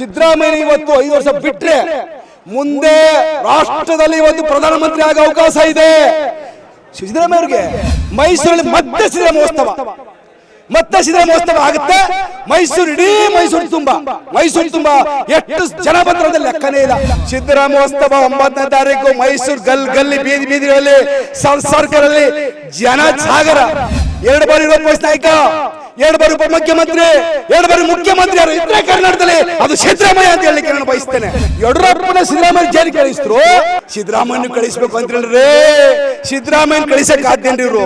ಸಿದ್ದರಾಮಯ್ಯ ಇವತ್ತು ಐದು ವರ್ಷ ಬಿಟ್ಟರೆ ಮುಂದೆ ರಾಷ್ಟ್ರದಲ್ಲಿ ಇವತ್ತು ಪ್ರಧಾನಮಂತ್ರಿ ಆಗೋ ಅವಕಾಶ ಇದೆ. ಸಿದ್ದರಾಮಯ್ಯ ಅವರಿಗೆ ಮೈಸೂರಲ್ಲಿ ಮತ್ತೆ ಸಿದ್ದರಾಮೋತ್ಸವ ಮತ್ತೆ ಸಿದ್ದರಾಮೋತ್ಸವ ಆಗುತ್ತೆ. ಮೈಸೂರು ಇಡೀ ಮೈಸೂರು ತುಂಬಾ. ಮೈಸೂರು ತುಂಬಾ. ಎಷ್ಟು ಜನ ಬಂದ್ರೆ ಲೆಕ್ಕನೇ ಇಲ್ಲ. ಸಿದ್ದರಾಮೋತ್ಸವ ಒಂಬತ್ತನೇ ತಾರೀಕು ಮೈಸೂರು ಗಲ್ ಗಲ್ಲಿ ಬೀದಿ ಬೀದಿಗಳಲ್ಲಿ ಸಂಸರ್ಗರಲ್ಲಿ ಜನ ಸಾಗರ. ಎರಡು ಬಾರಿ ನಾಯಕ. ಎರಡು ಬಾರಿ ಉಪಮುಖ್ಯಮಂತ್ರಿ, ಎರಡು ಬಾರಿ ಮುಖ್ಯಮಂತ್ರಿ ಯಾರು ಇದ್ರೆ ಕರ್ನಾಟಕದಲ್ಲಿ ಅದು ಸಿದ್ದರಾಮಯ್ಯ ಅಂತ ಹೇಳಿ ನಾನು ಬಯಸ್ತೇನೆ. ಯಡಿಯೂರಪ್ಪನ ಸಿದ್ದರಾಮಯ್ಯ ಜೈಲಿಗೆ ಕಳಿಸಿದ್ರು. ಸಿದ್ದರಾಮಯ್ಯ ಕಳಿಸ್ಬೇಕು ಅಂತ ಹೇಳ್ರಿ ಸಿದ್ದರಾಮಯ್ಯ ಕಳಿಸಕ್ ಆದ್ಯನ್ರಿ ಇವರು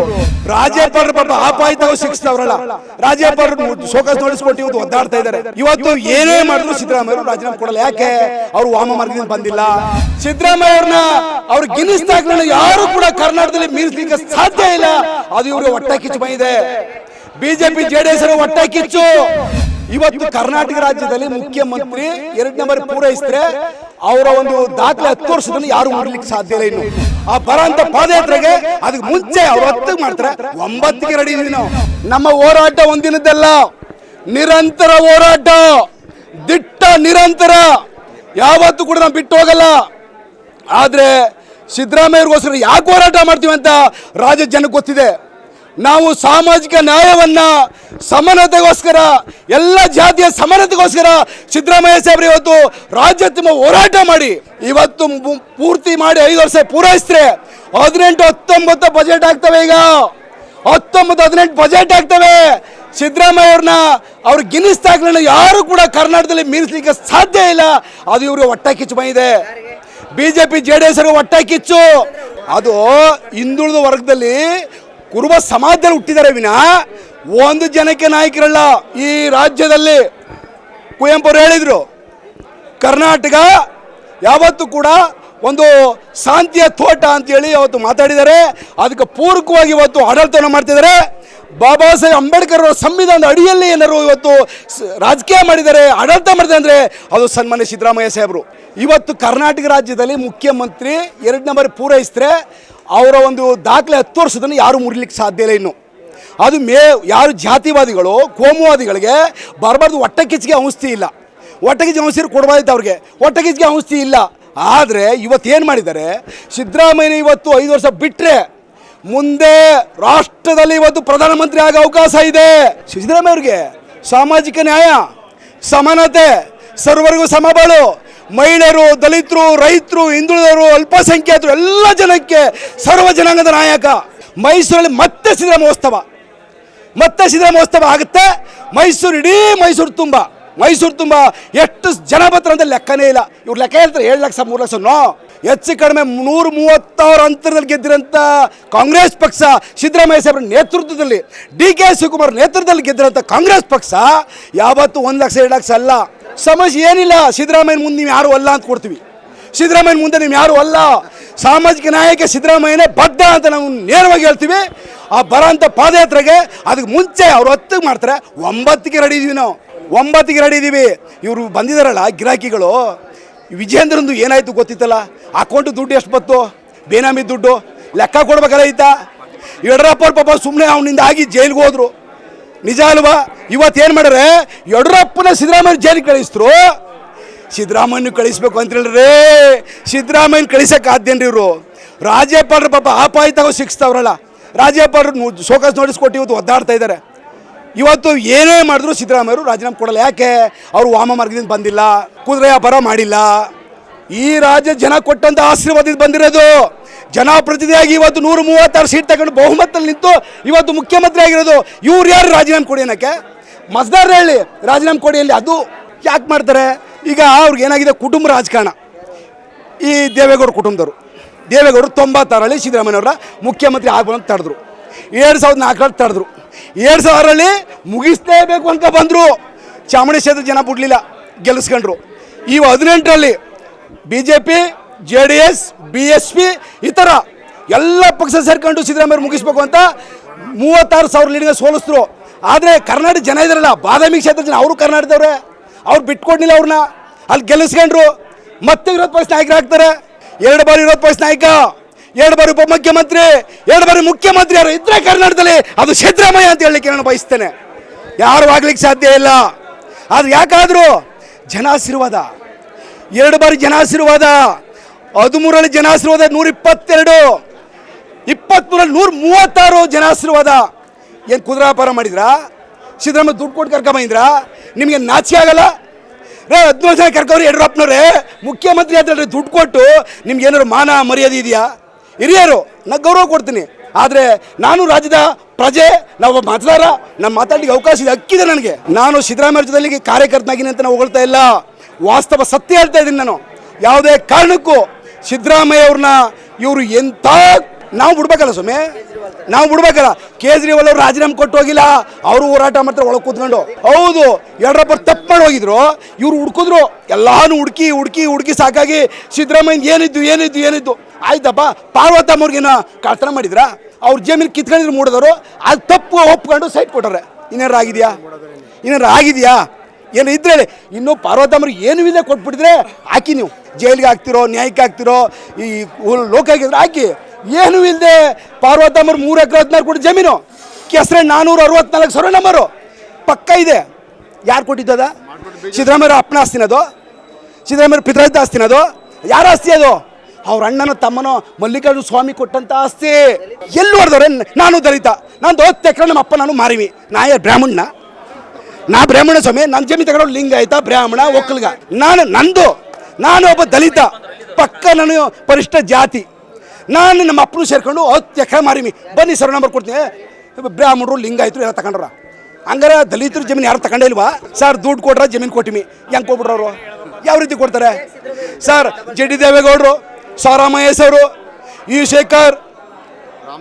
ರಾಜ್ಯಪಾಲರು ಪಾಪ ಆಪಾಯ್ತಾವ್ ಶಿಕ್ಷಿಸ್ತವ್ರಲ್ಲ. ರಾಜ್ಯಪಾಲರು ಶೋಕಾಸ್ ನೋಡಿಸ್ಕೊಟ್ಟು ಇವತ್ತು ಒದ್ದಾಡ್ತಾ ಇದ್ದಾರೆ. ಇವತ್ತು ಏನೇ ಮಾಡಿದ್ರು ಸಿದ್ದರಾಮಯ್ಯ ರಾಜೀನಾಮೆ ಕೊಡಲ್ಲ. ಯಾಕೆ? ಅವ್ರು ವಾಮ ಮಾರ್ಗದಿಂದ ಬಂದಿಲ್ಲ. ಸಿದ್ದರಾಮಯ್ಯ ಅವ್ರನ್ನ ಅವ್ರು ಗಿನ್ನಿಸ್ ದಾಖಲೆಗಳನ್ನ ಯಾರು ಕೂಡ ಕರ್ನಾಟಕದಲ್ಲಿ ಮೀರಿಸ್ಲಿಕ್ಕೆ ಸಾಧ್ಯ ಇಲ್ಲ. ಅದು ಇವರು ಹೊಟ್ಟೆ ಕಿಚ್ಚು ಬಂದಿದೆ. ಬಿಜೆಪಿ ಜೆಡಿಎಸ್ ಒಟ್ಟಾಗಿ ಕಿಚ್ಚು. ಇವತ್ತು ಕರ್ನಾಟಕ ರಾಜ್ಯದಲ್ಲಿ ಮುಖ್ಯಮಂತ್ರಿ ಎರಡ್ ನಂಬರ್ ಪೂರೈಸಿದ್ರೆ ಅವರ ಒಂದು ದಾಖಲೆ ಹತ್ತು ವರ್ಷದಲ್ಲಿ ಯಾರು ಮಾಡ್ಲಿಕ್ಕೆ ಸಾಧ್ಯ ಇಲ್ಲ ಇನ್ನು. ಆ ಬರಂತ ಪಾದಯಾತ್ರೆಗೆ ಅದಕ್ಕೆ ಮುಂಚೆ ಅವ್ರು ಹತ್ತು ಮಾಡ್ತಾರೆ. ಒಂಬತ್ತಿಗೆ ರೆಡಿ ಇದೀವಿ ನಾವು ನಮ್ಮ ಹೋರಾಟ ಒಂದಿನದ್ದಲ್ಲ. ನಿರಂತರ ಹೋರಾಟ. ದಿಟ್ಟ ನಿರಂತರ. ಯಾವತ್ತೂ ಕೂಡ ನಾವು ಬಿಟ್ಟು ಹೋಗಲ್ಲ. ಆದ್ರೆ ಸಿದ್ದರಾಮಯ್ಯಗೋಸ್ಕರ ಯಾಕೆ ಹೋರಾಟ ಮಾಡ್ತೀವಿ ಅಂತ ರಾಜ್ಯ ಜನಕ್ಕೆ ಗೊತ್ತಿದೆ. ನಾವು ಸಾಮಾಜಿಕ ನ್ಯಾಯವನ್ನ ಸಮಾನತೆಗೋಸ್ಕರ ಎಲ್ಲ ಜಾತಿಯ ಸಮಾನತೆಗೋಸ್ಕರ ಸಿದ್ದರಾಮಯ್ಯ ಸಾಹೇಬ್ರು ಇವತ್ತು ರಾಜ್ಯೋತ್ಯಮ ಹೋರಾಟ ಮಾಡಿ ಇವತ್ತು ಪೂರ್ತಿ ಮಾಡಿ ಐದು ವರ್ಷ ಪೂರೈಸಿದ್ರೆ ಹದಿನೆಂಟು ಹತ್ತೊಂಬತ್ತು ಬಜೆಟ್ ಆಗ್ತವೆ ಈಗ. ಹತ್ತೊಂಬತ್ತು ಹದಿನೆಂಟು ಬಜೆಟ್ ಆಗ್ತವೆ. ಸಿದ್ದರಾಮಯ್ಯ ಅವ್ರನ್ನ ಅವ್ರ ಗಿನ್ನಿಸ್ ದಾಖಲೆಗಳನ್ನ ಯಾರು ಕೂಡ ಕರ್ನಾಟಕದಲ್ಲಿ ಮೀರಿಸಲಿಕ್ಕೆ ಸಾಧ್ಯ ಇಲ್ಲ. ಅದು ಇವ್ರಿಗೆ ಹೊಟ್ಟೆ ಕಿಚ್ಚು ಬಂದಿದೆ. ಬಿಜೆಪಿ ಜೆ ಡಿ ಎಸ್ ಹೊಟ್ಟೆ ಕಿಚ್ಚು. ಅದು ಹಿಂದುಳಿದ ವರ್ಗದಲ್ಲಿ ಕುರುಬ ಸಮಾಜದಲ್ಲಿ ಹುಟ್ಟಿದ್ದಾರೆ ವಿನ ಒಂದು ಜನಕ್ಕೆ ನಾಯಕರಲ್ಲ ಈ ರಾಜ್ಯದಲ್ಲಿ. ಕುವೆಂಪು ಅವರು ಹೇಳಿದ್ರು, ಕರ್ನಾಟಕ ಯಾವತ್ತೂ ಕೂಡ ಒಂದು ಶಾಂತಿಯ ತೋಟ ಅಂತೇಳಿ ಅವತ್ತು ಮಾತಾಡಿದ್ದಾರೆ. ಅದಕ್ಕೆ ಪೂರಕವಾಗಿ ಇವತ್ತು ಆಡಳಿತವನ್ನು ಮಾಡ್ತಿದ್ದಾರೆ. ಬಾಬಾ ಸಾಹೇಬ್ ಅಂಬೇಡ್ಕರ್ ಅವರ ಸಂವಿಧಾನದ ಅಡಿಯಲ್ಲಿ ಏನಾರು ಇವತ್ತು ರಾಜಕೀಯ ಮಾಡಿದ್ದಾರೆ ಆಡಳಿತ ಮಾಡಿದೆ ಅಂದರೆ ಅದು ಸನ್ಮಾನ್ಯ ಸಿದ್ದರಾಮಯ್ಯ ಸಾಹೇಬರು. ಇವತ್ತು ಕರ್ನಾಟಕ ರಾಜ್ಯದಲ್ಲಿ ಮುಖ್ಯಮಂತ್ರಿ ಎರಡು ನಂಬರ್ ಪೂರೈಸಿದ್ರೆ ಅವರ ಒಂದು ದಾಖಲೆ ಹತ್ತು ವರ್ಷದನ್ನು ಯಾರು ಮುರಿಲಿಕ್ಕೆ ಸಾಧ್ಯ ಇಲ್ಲ ಇನ್ನು. ಅದು ಮೇ ಯಾರು ಜಾತಿವಾದಿಗಳು, ಕೋಮುವಾದಿಗಳಿಗೆ ಬರಬಾರ್ದು ಹೊಟ್ಟೆ ಕಿಚ್ಚಿಗೆ ಔಷಧಿ ಇಲ್ಲ. ಹೊಟ್ಟೆ ಕಿಚ್ಚಿಗೆ ಔಷಧಿ ಕೊಡಬಾರ್ದು ಅವ್ರಿಗೆ. ಹೊಟ್ಟೆ ಕಿಚ್ಚಿಗೆ ಔಷಧಿ ಇಲ್ಲ. ಆದರೆ ಇವತ್ತು ಏನು ಮಾಡಿದ್ದಾರೆ? ಸಿದ್ದರಾಮಯ್ಯ ಇವತ್ತು ಐದು ವರ್ಷ ಬಿಟ್ಟರೆ ಮುಂದೆ ರಾಷ್ಟ್ರದಲ್ಲಿ ಇವತ್ತು ಪ್ರಧಾನಮಂತ್ರಿ ಆಗೋ ಅವಕಾಶ ಇದೆ. ಸಿದ್ದರಾಮಯ್ಯ ಅವರಿಗೆ ಸಾಮಾಜಿಕ ನ್ಯಾಯ, ಸಮಾನತೆ, ಸರ್ವರಿಗೂ ಸಮಬಾಳು ಮಹಿಳೆಯರು, ದಲಿತರು, ರೈತರು, ಹಿಂದುಳಿದವರು ಅಲ್ಪಸಂಖ್ಯಾತರು, ಎಲ್ಲ ಜನಕ್ಕೆ ಸರ್ವ ಜನಾಂಗದ ನಾಯಕ. ಮೈಸೂರಲ್ಲಿ ಮತ್ತೆ ಸಿದ್ದರಾಮೋತ್ಸವ ಮತ್ತೆ ಸಿದ್ದರಾಮೋತ್ಸವ ಆಗುತ್ತೆ. ಮೈಸೂರು ಇಡೀ ಮೈಸೂರು ತುಂಬ. ಮೈಸೂರು ತುಂಬ. ಎಷ್ಟು ಜನ ಬರ್ತಾರೆ ಅಂತ ಲೆಕ್ಕನೇ ಇಲ್ಲ. ಇವ್ರು ಲೆಕ್ಕ ಹೇಳ್ತಾರೆ, ಏಳು ಲಕ್ಷ, ಮೂರು ಲಕ್ಷ ನೋ. ಹೆಚ್ಚು ಕಡಿಮೆ ನೂರ ಮೂವತ್ತಾರು ಅಂತರದಲ್ಲಿ ಗೆದ್ದಿರಂಥ ಕಾಂಗ್ರೆಸ್ ಪಕ್ಷ ಸಿದ್ದರಾಮಯ್ಯ ಸಾಹೇಬ್ರ ನೇತೃತ್ವದಲ್ಲಿ ಡಿ ಕೆ ಶಿವಕುಮಾರ್ ನೇತೃತ್ವದಲ್ಲಿ ಗೆದ್ದಿರಂಥ ಕಾಂಗ್ರೆಸ್ ಪಕ್ಷ ಯಾವತ್ತೂ ಒಂದು ಲಕ್ಷ, ಎರಡು ಲಕ್ಷ ಅಲ್ಲ. ಸಮಸ್ಯೆ ಏನಿಲ್ಲ, ಸಿದ್ದರಾಮಯ್ಯನ ಮುಂದೆ ನೀವು ಯಾರು ಅಲ್ಲ ಅಂತ ಕೊಡ್ತೀವಿ. ಸಿದ್ದರಾಮಯ್ಯನ ಮುಂದೆ ನೀವು ಯಾರು ಅಲ್ಲ. ಸಾಮಾಜಿಕ ನಾಯಕ ಸಿದ್ದರಾಮಯ್ಯನೇ ಬದ್ಧ ಅಂತ ನಾವು ನೇರವಾಗಿ ಹೇಳ್ತೀವಿ. ಆ ಬರೋಂಥ ಪಾದಯಾತ್ರೆಗೆ ಅದಕ್ಕೆ ಮುಂಚೆ ಅವ್ರು ಹತ್ತಿಗೆ ಮಾಡ್ತಾರೆ, ಒಂಬತ್ತಿಗೆ ರೆಡಿ ಇದೀವಿ ನಾವು. ಒಂಬತ್ತಿಗೆ ರೆಡಿ ಇದ್ದೀವಿ ಇವರು ಬಂದಿದ್ದಾರಲ್ಲ ಗಿರಾಕಿಗಳು. ವಿಜೇಂದ್ರಂದು ಏನಾಯಿತು ಗೊತ್ತಿತ್ತಲ್ಲ? ಅಕೌಂಟ್ ದುಡ್ಡು ಎಷ್ಟು ಬತ್ತು ಬೇನಾಮಿ ದುಡ್ಡು ಲೆಕ್ಕ ಕೊಡ್ಬೇಕಲ್ಲ ಇದ್ದ ಯಡಿಯೂರಪ್ಪ ಪಾಪ ಸುಮ್ಮನೆ ಅವನಿಂದ ಆಗಿ ಜೈಲಿಗೆ ಹೋದ್ರು. ನಿಜ ಅಲ್ವಾ? ಇವತ್ತೇನು ಮಾಡ್ರೆ ಯಡಿಯೂರಪ್ಪನ ಸಿದ್ದರಾಮಯ್ಯ ಜೈಲಿಗೆ ಕಳಿಸಿದ್ರು. ಸಿದ್ದರಾಮಯ್ಯ ಕಳಿಸ್ಬೇಕು ಅಂತ ಹೇಳ್ರಿ ಕಳಿಸಕ್ಕೆ ಆದ್ಯನ್ರಿ ಇವರು? ರಾಜ್ಯಪಾಲರು ಪಾಪ ಆಪಾಯಿತಾಗ ಸಿಕ್ಸ್ತವ್ರಲ್ಲ ರಾಜ್ಯಪಾಲರು ಶೋಕಾಸ್ ನೋಡಿಸ್ಕೊಟ್ಟು ಇವತ್ತು ಒದ್ದಾಡ್ತಾ ಇದ್ದಾರೆ. ಇವತ್ತು ಏನೇ ಮಾಡಿದ್ರು ಸಿದ್ದರಾಮಯ್ಯರು ರಾಜೀನಾಮೆ ಕೊಡಲ್ಲ. ಯಾಕೆ? ಅವರು ವಾಮ ಮಾರ್ಗದಿಂದ ಬಂದಿಲ್ಲ, ಕುದುರೆ ವ್ಯಾಪಾರ ಮಾಡಿಲ್ಲ. ಈ ರಾಜ್ಯ ಜನ ಕೊಟ್ಟಂತ ಆಶೀರ್ವಾದದಿಂದ ಬಂದಿರೋದು. ಜನಪ್ರತಿನಿಧಿಯಾಗಿ ಇವತ್ತು ನೂರ ಮೂವತ್ತಾರು ಸೀಟ್ ತಗೊಂಡು ಬಹುಮತದಲ್ಲಿ ನಿಂತು ಇವತ್ತು ಮುಖ್ಯಮಂತ್ರಿ ಆಗಿರೋದು. ಇವ್ರು ಯಾರು ರಾಜೀನಾಮೆ ಕೊಡಿ ಅನ್ನಕ್ಕೆ? ಮಸ್ದಾರ್ ಹೇಳಿ, ರಾಜೀನಾಮೆ ಕೊಡಿ ಅಲ್ಲಿ ಅದು ಯಾಕೆ ಮಾಡ್ತಾರೆ? ಈಗ ಅವ್ರಿಗೆ ಏನಾಗಿದೆ? ಕುಟುಂಬ ರಾಜಕಾರಣ. ಈ ದೇವೇಗೌಡ ಕುಟುಂಬದವರು. ದೇವೇಗೌಡರು ತೊಂಬತ್ತಾರಲ್ಲಿ ಸಿದ್ದರಾಮಯ್ಯವರ ಮುಖ್ಯಮಂತ್ರಿ ಆಗ್ಬೋದು ಅಂತ ತಡೆದ್ರು. ಎರಡು ಸಾವಿರದ ನಾಲ್ಕರಲ್ಲಿ ತಡೆದ್ರು. ಎರಡು ಸಾವಿರಲ್ಲಿ ಮುಗಿಸ್ಲೇಬೇಕು ಅಂತ ಬಂದರು. ಚಾಮುಂಡಿ ಕ್ಷೇತ್ರ ಜನ ಬಿಡಲಿಲ್ಲ ಗೆಲ್ಲಿಸ್ಕೊಂಡ್ರು ಈ ಹದಿನೆಂಟರಲ್ಲಿ B J P J D S B S P ಈ ಥರ ಎಲ್ಲ ಪಕ್ಷ ಸೇರ್ಕೊಂಡು ಸಿದ್ದರಾಮಯ್ಯ ಮುಗಿಸ್ಬೇಕು ಅಂತ ಮೂವತ್ತಾರು ಸಾವಿರ ಲೀಡಿಂಗ ಸೋಲಿಸಿದ್ರು. ಆದರೆ ಕರ್ನಾಟಕ ಜನ ಇದ್ರಲ್ಲ, ಬಾದಾಮಿ ಕ್ಷೇತ್ರ ಜನ ಅವರು ಕರ್ನಾಟಕದವ್ರೆ. ಅವ್ರು ಬಿಟ್ಕೊಡ್ಲಿಲ್ಲ ಅವ್ರನ್ನ. ಅಲ್ಲಿ ಗೆಲ್ಲಿಸ್ಕೊಂಡ್ರು ಮತ್ತೆ ವಿರೋಧ ಪಕ್ಷ ನಾಯಕರಾಗ್ತಾರೆ. ಎರಡು ಬಾರಿ ವಿರೋಧ ಪಕ್ಷ ನಾಯಕ. ಎರಡು ಬಾರಿ ಉಪಮುಖ್ಯಮಂತ್ರಿ, ಎರಡು ಬಾರಿ ಮುಖ್ಯಮಂತ್ರಿ ಯಾರು ಇದ್ರೆ ಕರ್ನಾಟಕದಲ್ಲಿ ಅದು ಸಿದ್ದರಾಮಯ್ಯ ಅಂತ ಹೇಳಲಿಕ್ಕೆ ನಾನು ಬಯಸ್ತೇನೆ. ಯಾರು ಆಗ್ಲಿಕ್ಕೆ ಸಾಧ್ಯ ಇಲ್ಲ. ಆದ್ರೆ ಯಾಕಾದರೂ ಜನ ಆಶೀರ್ವಾದ ಎರಡು ಬಾರಿ ಜನ ಆಶೀರ್ವಾದ ಹದಿಮೂರರಲ್ಲಿ ಜನ ಆಶೀರ್ವಾದ ನೂರ ಇಪ್ಪತ್ತೆರಡು ಇಪ್ಪತ್ಮೂರಲ್ಲಿ ನೂರ ಮೂವತ್ತಾರು ಜನ ಆಶೀರ್ವಾದ ಏನು ಕುದುರಾಪಾರ ಮಾಡಿದ್ರಾ? ಸಿದ್ದರಾಮಯ್ಯ ದುಡ್ಡು ಕೊಟ್ಟು ಕರ್ಕೊಂಬಂದ್ರ ನಿಮಗೆ ನಾಚಿ ಆಗಲ್ಲ? ರೇ ಹದಿನೇಳು ಜನ ಕರ್ಕವ್ರಿ ಯಡಿಯೂರಪ್ಪನವ್ರೆ ಮುಖ್ಯಮಂತ್ರಿ ಆದ್ರೆ ದುಡ್ಡು ಕೊಟ್ಟು ನಿಮ್ಗೆ ಏನಾದ್ರು ಮಾನ ಮರ್ಯಾದೆ ಇದೆಯಾ? ಹಿರಿಯರು, ನಾ ಗೌರವ ಕೊಡ್ತೀನಿ. ಆದರೆ ನಾನು ರಾಜ್ಯದ ಪ್ರಜೆ ನಾವು ಮತದಾರ ನಮ್ಮ ಮಾತಾಡಲಿಕ್ಕೆ ಅವಕಾಶ ಇದೆ, ಹಕ್ಕಿದೆ ನನಗೆ. ನಾನು ಸಿದ್ದರಾಮಯ್ಯ ರಾಜ್ಯದಲ್ಲಿ ಕಾರ್ಯಕರ್ತನಾಗಿನಿ ಅಂತ ನಾವು ಹೊಗಳ್ತಾ ಇಲ್ಲ. ವಾಸ್ತವ ಸತ್ಯ ಹೇಳ್ತಾ ಇದ್ದೀನಿ ನಾನು. ಯಾವುದೇ ಕಾರಣಕ್ಕೂ ಸಿದ್ದರಾಮಯ್ಯ ಅವ್ರನ್ನ ಇವರು ಎಂಥ ನಾವು ಬಿಡ್ಬೇಕಲ್ಲ ಸ್ವಾಮಿ? ನಾವು ಬಿಡ್ಬೇಕಲ್ಲ. ಕೇಜ್ರಿವಾಲ್ ಅವ್ರು ರಾಜೀನಾಮೆ ಕೊಟ್ಟು ಹೋಗಿಲ್ಲ. ಅವರು ಹೋರಾಟ ಮಾಡ್ತಾರೆ, ಒಳಗೆ ಕೂತ್ಕೊಂಡು. ಹೌದು, ಯಡಿಯೂರಪ್ಪ ತಪ್ಪು ಮಾಡಿ ಹೋಗಿದ್ರು. ಇವ್ರು ಹುಡ್ಕಿದ್ರು. ಎಲ್ಲಾನು ಹುಡುಕಿ ಹುಡುಕಿ ಹುಡುಕಿ ಸಾಕಾಗಿ ಸಿದ್ದರಾಮಯ್ಯ ಏನಿದ್ದು ಏನಿದ್ದು ಏನಿದ್ದು ಆಯ್ತಪ್ಪ ಪಾರ್ವತಮ್ಮವ್ರಿಗೇನು ಕಳ್ತನ ಮಾಡಿದ್ರ? ಅವ್ರ ಜಮೀನು ಕಿತ್ಕೊಂಡಿದ್ರು ಮೂಡಿದವರು. ಅದು ತಪ್ಪು ಒಪ್ಕೊಂಡು ಸೈಟ್ ಕೊಟ್ಟರೆ ಇನ್ನೇನಾರು ಆಗಿದೆಯಾ? ಏನಾರು ಆಗಿದೆಯಾ? ಏನು ಇದ್ರೆ ಇನ್ನು ಪಾರ್ವತಮ್ಮರಿಗೆ ಏನು ಇಲ್ಲೇ ಕೊಟ್ಬಿಟ್ಟಿದ್ರೆ ಹಾಕಿ ನೀವು. ಜೈಲಿಗೆ ಹಾಕ್ತಿರೋ, ನ್ಯಾಯಕ್ಕೆ ಹಾಕ್ತಿರೋ, ಈ ಲೋಕಾಗಿದ್ರೆ ಹಾಕಿ. ಏನು ಇಲ್ಲದೆ ಪಾರ್ವತಮ್ಮರು ಮೂರು ಎಕರೆ ಹದಿನಾರು ಕೋಟಿ ಜಮೀನು. ಕೆಸರೆ ನಾನ್ನೂರ ಅರವತ್ನಾಲ್ಕು ಸಾವಿರ ನಂಬರು ಪಕ್ಕ ಇದೆ. ಯಾರು ಕೊಟ್ಟಿದ್ದದ ಸಿದ್ದರಾಮಯ್ಯ ಅಪ್ಪನ ಆಸ್ತಿನದು ಸಿದ್ದರಾಮಯ್ಯ ಪಿತರಾಜಿತ ಆಸ್ತಿನದು ಯಾರ ಆಸ್ತಿ ಅದು? ಅವ್ರ ಅಣ್ಣನೋ ತಮ್ಮನೋ ಮಲ್ಲಿಕಾರ್ಜುನ ಸ್ವಾಮಿ ಕೊಟ್ಟಂತ ಆಸ್ತಿ. ಎಲ್ಲಿ ಹೊಡೆದವ್ರೆ ನಾನು ದಲಿತ. ನಾನು ದೋತ್ ಎಕರೆ ನಮ್ಮ ಅಪ್ಪ ನಾನು ಮಾರಿವಿ. ನಾ ಯಾರು ಬ್ರಾಹ್ಮಣ್ಣ ನಾ ಬ್ರಾಹ್ಮಣ ಸ್ವಾಮಿ ನನ್ನ ಜಮೀನು ತಗೊಂಡು ಲಿಂಗಾಯತ ಬ್ರಾಹ್ಮಣ, ಒಕ್ಕಲ್ಗ. ನಾನು, ನಂದು. ನಾನು ಒಬ್ಬ ದಲಿತ. ಪಕ್ಕ ನಾನು ಪರಿಷ್ಠ ಜಾತಿ. ನಾನು ನಮ್ಮ ಅಪ್ಪನು ಸೇರ್ಕೊಂಡು ಹತ್ತು ಎಕರೆ ಮಾರಿಮಿ. ಬನ್ನಿ ಸರ್ ನಂಬರ್ ಕೊಡ್ತೀನಿ. ಬ್ರಾಹ್ಮಣರು ಲಿಂಗಾಯಿತು ಎಲ್ಲ ತಗೊಂಡ್ರ? ಹಂಗಾರೆ ದಲಿತರು ಜಮೀನು ಯಾರು ತಗೊಂಡೇ ಇಲ್ವಾ? ಸರ್ ದುಡ್ಡು ಕೊಡ್ರ, ಜಮೀನು ಕೊಟ್ಟಿಮಿ. ಹೆಂಗೆ ಅವರು ಯಾವ ರೀತಿ ಕೊಡ್ತಾರೆ? ಸರ್, ಜೆ ಡಿ ದೇವೇಗೌಡರು ಸಾರಾಮಯ್ಯಸ್ ಅವರು ಯು ಶೇಖರ್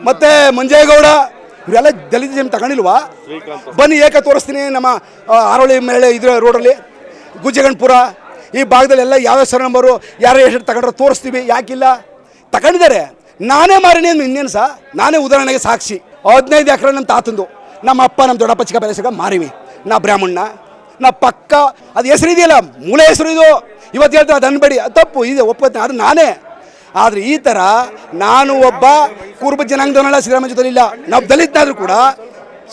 ಮತ್ತೆ ಮಂಜೇಗೌಡ, ಇವರೆಲ್ಲ ದಲಿತ ಜಮೀನು ತಗೊಂಡಿಲ್ವಾ? ಬನ್ನಿ, ಏಕ ತೋರಿಸ್ತೀನಿ ನಮ್ಮ ಆರೋಳಿ ಮೇಲೆ ಇದ್ರ ರೋಡಲ್ಲಿ, ಗುಜ್ಜಗಣ್ಪುರ, ಈ ಭಾಗದಲ್ಲೆಲ್ಲ ಯಾವ್ಯಾವ ಸರ್ ನಂಬರು ಯಾರು ಎಷ್ಟು ತಗೊಂಡ್ರೆ ತೋರಿಸ್ತೀವಿ. ಯಾಕಿಲ್ಲ? ತಗೊಂಡಿದ್ದಾರೆ. ನಾನೇ ಮಾರಿನಿ ಅಂದ್ರೆ ಇನ್ನೇನು ಸಹ ನಾನೇ ಉದಾಹರಣೆಗೆ ಸಾಕ್ಷಿ. ಹದಿನೈದು ಎಕರೆ ನಮ್ಮ ತಾತಂದು. ನಮ್ಮ ಅಪ್ಪ, ನಮ್ಮ ದೊಡ್ಡಪ್ಪ ಚಿಕ್ಕ ಬೆಳೆಸಿಗ ಮಾರಿವಿ. ನಾ ಬ್ರಾಹ್ಮಣ ನಾ ಪಕ್ಕ, ಅದು ಹೆಸರು ಇದೆಯಲ್ಲ, ಮೂಲ ಹೆಸರು ಇದು. ಇವತ್ತು ಹೇಳ್ತಾರೆ ಅದು ಅನ್ಬೇಡಿ. ಅದು ತಪ್ಪು, ಇದೆ, ಒಪ್ಪತ್ತೆ. ಅದು ನಾನೇ. ಆದರೆ ಈ ಥರ ನಾನು ಒಬ್ಬ ಕುರುಬ ಜನಾಂಗದವನಲ್ಲ, ಸಿದ್ದರಾಮಯ್ಯ ಜೊತೆ ನಾವು ದಲಿತನಾದರೂ ಕೂಡ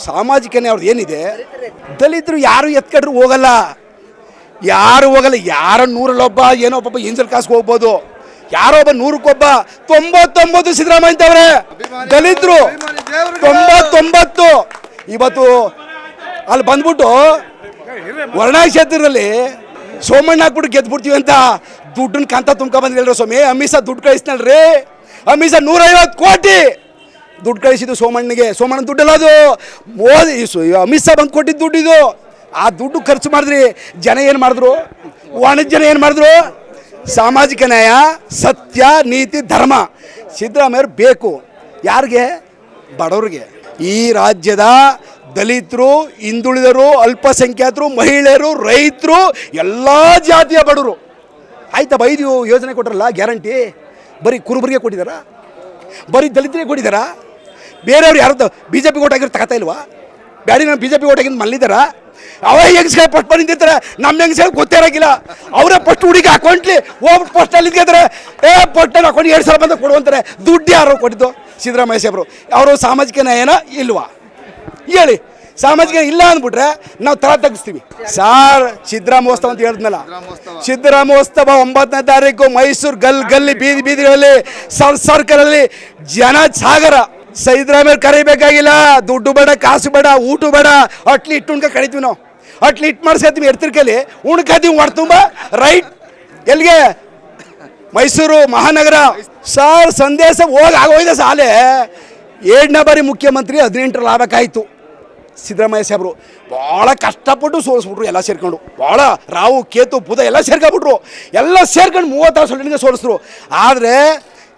ಸಾಮಾಜಿಕನೇ ಅವ್ರದ್ದು ಏನಿದೆ, ದಲಿತರು ಯಾರು ಎತ್ಕೊಂಡ್ರು ಹೋಗಲ್ಲ. ಯಾರು ಹೋಗಲ್ಲ, ಯಾರ ನೂರಲ್ಲೊಬ್ಬ, ಏನೋ ಒಬ್ಬ ಎಂಜಲ್ ಕಾಸ್ಗೆ ಹೋಗ್ಬೋದು. ಯಾರೋ ಒಬ್ಬ ನೂರಕ್ಕೊಬ್ಬ ತೊಂಬತ್ತೊಂಬತ್ತು ಸಿದ್ದರಾಮಯ್ಯ ಅವರೇ ದಲಿತರು ತೊಂಬತ್ತೊಂಬತ್ತು. ಇವತ್ತು ಅಲ್ಲಿ ಬಂದ್ಬಿಟ್ಟು ವರ್ಣ ಕ್ಷೇತ್ರದಲ್ಲಿ ಸೋಮಣ್ಣ ಹಾಕ್ಬಿಟ್ಟು ಗೆದ್ಬಿಡ್ತೀವಿ ಅಂತ ದುಡ್ಡನ್ನ ಕಂತ ತುಂಬ್ಕೊ ಬಂದಿಲ್ಲ ಸ್ವಾಮಿ. ಅಮಿತ್ ಶಾ ದುಡ್ಡು ಕಳಿಸ್ನಲ್ರಿ. ಅಮಿತ್ ಶಾ ನೂರೈವತ್ತು ಕೋಟಿ ದುಡ್ಡು ಕಳಿಸಿದ್ದು ಸೋಮಣ್ಣಗೆ ಸೋಮಣ್ಣ ದುಡ್ಡಲ್ಲ ಅದು. ಮೋದಿ ಅಮಿತ್ ಶಾ ಬಂದು ಕೊಟ್ಟಿದ್ದು ದುಡ್ಡು ಇದು. ಆ ದುಡ್ಡು ಖರ್ಚು ಮಾಡಿದ್ರಿ ಜನ ಏನು ಮಾಡಿದ್ರು? ವಾಣಿಜ್ಯ ಜನ ಏನು ಮಾಡಿದ್ರು? ಸಾಮಾಜಿಕ ನ್ಯಾಯ, ಸತ್ಯ, ನೀತಿ, ಧರ್ಮ. ಸಿದ್ದರಾಮಯ್ಯರು ಬೇಕು. ಯಾರಿಗೆ? ಬಡವ್ರಿಗೆ. ಈ ರಾಜ್ಯದ ದಲಿತರು ಹಿಂದುಳಿದರು ಅಲ್ಪಸಂಖ್ಯಾತರು, ಮಹಿಳೆಯರು, ರೈತರು, ಎಲ್ಲ ಜಾತಿಯ ಬಡವರು. ಆಯ್ತಾ ಐದು ಯೋಜನೆ ಕೊಟ್ಟರಲ್ಲ ಗ್ಯಾರಂಟಿ? ಬರೀ ಕುರುಬರಿಗೆ ಕೊಟ್ಟಿದ್ದಾರಾ ಬರೀ ದಲಿತರಿಗೆ ಕೊಟ್ಟಿದ್ದಾರಾ ಬೇರೆಯವ್ರು ಯಾರ್ದು ಬಿ ಜೆ ಪಿ ಓಟ್ ಆಗಿರೋ ತಗೋತಾ ಇಲ್ವಾ? ಬ್ಯಾಡಿ ಬಿ ಜೆ ಪಿ ಓಟ್ ಆಗಿಂದು ಮಲ್ಲಿದ್ದಾರ ಅವ ಹೆಂಗ್ಸ್ಗಳು ಫಸ್ಟ್ ಬಂದು ನಿಂತಿರ್ತಾರೆ? ನಮ್ಮ ಹೆಂಗ್ಸ್ಗಳು ಗೊತ್ತೇ ಇರೋಕ್ಕಿಲ್ಲ ಅವರೇ ಫಸ್ಟ್ ಹುಡುಗಿ ಅಕೌಂಟ್ಲಿ ಹೋಗ್ಬಿಟ್ಟು ಫಸ್ಟಲ್ಲಿ ನಿಂತ್ಕೊತಾರೆ. ಏ ಫಸ್ಟಲ್ಲಿ ಹಾಕೊಂಡು ಎರಡು ಸಾವಿರ ಕೊಡು ಕೊಡುವಂತಾರೆ ದುಡ್ಡು ಯಾರು ಕೊಟ್ಟಿದ್ದು ಸಿದ್ದರಾಮಯ್ಯ ಸಾಹೇಬರು. ಅವರು ಸಾಮಾಜಿಕ ನ್ಯಾಯನ ಇಲ್ವಾ? ಹೇಳಿ. ಸಾಮಾಜಿಕ ಇಲ್ಲ ಅಂದ್ಬಿಟ್ರೆ ನಾವು ತರ ತಗ್ಸ್ತೀವಿ. ಸಾರ್ ಸಿದ್ದರಾಮೋತ್ಸವ ಅಂತ ಹೇಳಿದ್ನಲ್ಲ. ಸಿದ್ದರಾಮೋತ್ಸವ. ಒಂಬತ್ತನೇ ತಾರೀಕು ಮೈಸೂರು ಗಲ್ ಗಲ್ಲಿ ಬೀದಿ ಬೀದಿಗಳಲ್ಲಿ ಸರ್ ಸರ್ಕಲಲ್ಲಿ ಜನ ಸಾಗರ. ಸಿದ್ದರಾಮಯ್ಯ ಕರಿಬೇಕಾಗಿಲ್ಲ. ದುಡ್ಡು ಬೇಡ, ಕಾಸು ಬೇಡ, ಊಟ ಬೇಡ. ಅಟ್ಲಿ ಇಟ್ಟು ಉಣ್ಕ ಕಡಿತೀವಿ ನಾವು. ಅಟ್ಲಿ ಇಟ್ಟು ಮಾಡಿಸ್ಕೊತೀವಿ ಎಡ್ತಿರ್ಕಲ್ಲಿ ಉಣ್ಕತೀವಿ ಹೊಡ್ ತುಂಬ ರೈಟ್. ಎಲ್ಲಿಗೆ? ಮೈಸೂರು ಮಹಾನಗರ. ಸರ್ ಸಂದೇಶ ಹೋಗಿ ಆಗೋಯ್ದೆ ಸಾಲೆ. ಏಳನೇ ಬಾರಿ ಮುಖ್ಯಮಂತ್ರಿ ಹದಿನೆಂಟರಲ್ಲಿ ಆಗಬೇಕಾಯಿತು. ಸಿದ್ದರಾಮಯ್ಯ ಸಾಹೇಬರು. ಭಾಳ ಕಷ್ಟಪಟ್ಟು ಸೋಲಿಸ್ಬಿಟ್ರು ಎಲ್ಲ ಸೇರ್ಕೊಂಡು. ಭಾಳ ರಾವು ಕೇತು, ಬುಧ ಎಲ್ಲ ಸೇರ್ಕೊಂಡ್ಬಿಟ್ರು. ಎಲ್ಲ ಸೇರ್ಕೊಂಡು ಮೂವತ್ತಾರು ಸೊಲ್ಲಿಗೆ ಸೋಲಿಸಿದ್ರು ಆದರೆ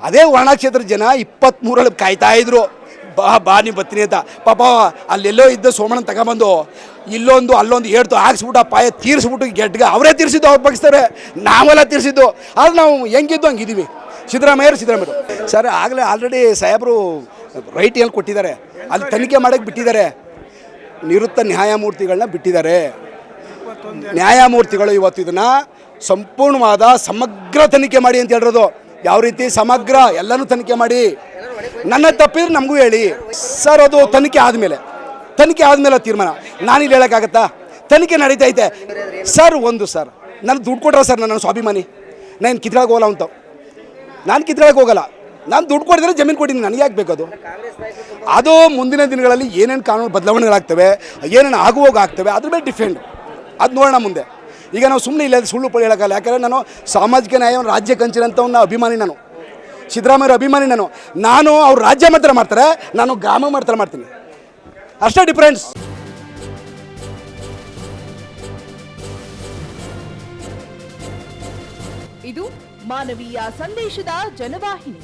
ಅದೇ ವರ್ಣಕ್ಷೇತ್ರ ಜನ ಇಪ್ಪತ್ತ್ಮೂರಲ್ಲಿ ಕಾಯ್ತಾ ಇದ್ರು. ಬಾ ಬಾ ನೀವು ಬರ್ತೀನಿ ಅಂತ. ಪಾಪ, ಅಲ್ಲೆಲ್ಲೋ ಇದ್ದ ಸೋಮಣ್ಣ ತಗೊಂಬಂದು ಇಲ್ಲೊಂದು, ಅಲ್ಲೊಂದು ಹೇಳ್ತು, ಹಾಕ್ಸ್ಬಿಟ್ಟು ಪಾಯ ತೀರಿಸ್ಬಿಟ್ಟು ಗೆಟ್ಗೆ ಅವರೇ ತೀರಿಸಿದ್ದು ಅವ್ರು ಬಗ್ಸ್ತಾರೆ ನಾವೆಲ್ಲ ತೀರಿಸಿದ್ದು. ಆದ್ರೆ ನಾವು ಹೆಂಗಿದ್ದು ಹಂಗಿದ್ದೀವಿ ಸಿದ್ದರಾಮಯ್ಯರು ಸಿದ್ದರಾಮಯ್ಯರು. ಸರ್, ಆಗಲೇ ಆಲ್ರೆಡಿ ಸಾಹೇಬರು ರೈಟ್ ಎಲ್ಲಿ ಕೊಟ್ಟಿದ್ದಾರೆ? ಅಲ್ಲಿ ತನಿಖೆ ಮಾಡೋಕ್ಕೆ ಬಿಟ್ಟಿದ್ದಾರೆ. ನಿವೃತ್ತ ನ್ಯಾಯಮೂರ್ತಿಗಳನ್ನ ಬಿಟ್ಟಿದ್ದಾರೆ. ನ್ಯಾಯಮೂರ್ತಿಗಳು ಇವತ್ತು ಇದನ್ನು ಸಂಪೂರ್ಣವಾದ ಸಮಗ್ರ ತನಿಖೆ ಮಾಡಿ ಅಂತ ಹೇಳಿರೋದು. ಯಾವ ರೀತಿ ಸಮಗ್ರ ಎಲ್ಲನೂ ತನಿಖೆ ಮಾಡಿ. ನನ್ನ ತಪ್ಪಿದ್ರೆ ನಮಗೂ ಹೇಳಿ. ಸರ್, ಅದು ತನಿಖೆ ಆದಮೇಲೆ ತನಿಖೆ ಆದಮೇಲೆ ತೀರ್ಮಾನ. ನಾನಿಲ್ಲಿ ಹೇಳೋಕ್ಕಾಗತ್ತಾ? ತನಿಖೆ ನಡೀತೈತೆ. ಸರ್, ಒಂದು ಸರ್, ನಾನು ದುಡ್ಡು ಕೊಟ್ರ ಸರ್, ನನ್ನ ಸ್ವಾಭಿಮಾನಿ. ನಾನು ಕಿತ್ಕೊಳಕ್ಕೆ ಹೋಗಲ್ಲ ಅಂತ. ನಾನು ಕಿತ್ಕೊಳಕ್ಕೆ ಹೋಗಲ್ಲ. ನಾನು ದುಡ್ಡು ಕೊಡಿದ್ರೆ ಜಮೀನು ಕೊಟ್ಟಿದ್ದೀನಿ. ನನಗೆ ಯಾಕೆ ಬೇಕದು ಅದು? ಅದು ಮುಂದಿನ ದಿನಗಳಲ್ಲಿ ಏನೇನು ಕಾನೂನು ಬದಲಾವಣೆಗಳಾಗ್ತವೆ, ಏನೇನು ಆಗುವಾಗ ಆಗ್ತವೆ, ಅದ್ರ ಮೇಲೆ ಡಿಫೆಂಡ್ ಅದು ನೋಡೋಣ ಮುಂದೆ. ಈಗ ನಾವು ಸುಮ್ಮನೆ ಇಲ್ಲ, ಸುಳ್ಳು ಪಳಿ ಹೇಳೋಕ್ಕಲ್ಲ ಯಾಕಂದರೆ ನಾನು ಸಾಮಾಜಿಕ ನ್ಯಾಯವನ್ನು ರಾಜ್ಯ ಕಂಚಿನಂಥವನ್ನ ಅಭಿಮಾನಿ ನಾನು. ಸಿದ್ದರಾಮಯ್ಯ ಅಭಿಮಾನಿ ನಾನು. ನಾನು ಅವ್ರು ರಾಜ್ಯ ಮಾತ್ರ ಮಾಡ್ತಾರೆ, ನಾನು ಗ್ರಾಮ ಮಾಡ್ತಾರೆ ಮಾಡ್ತೀನಿ. ಅಷ್ಟೇ ಡಿಫ್ರೆನ್ಸ್ ಇದು ಮಾನವೀಯ ಸಂದೇಶದ ಜನವಾಹಿನಿ.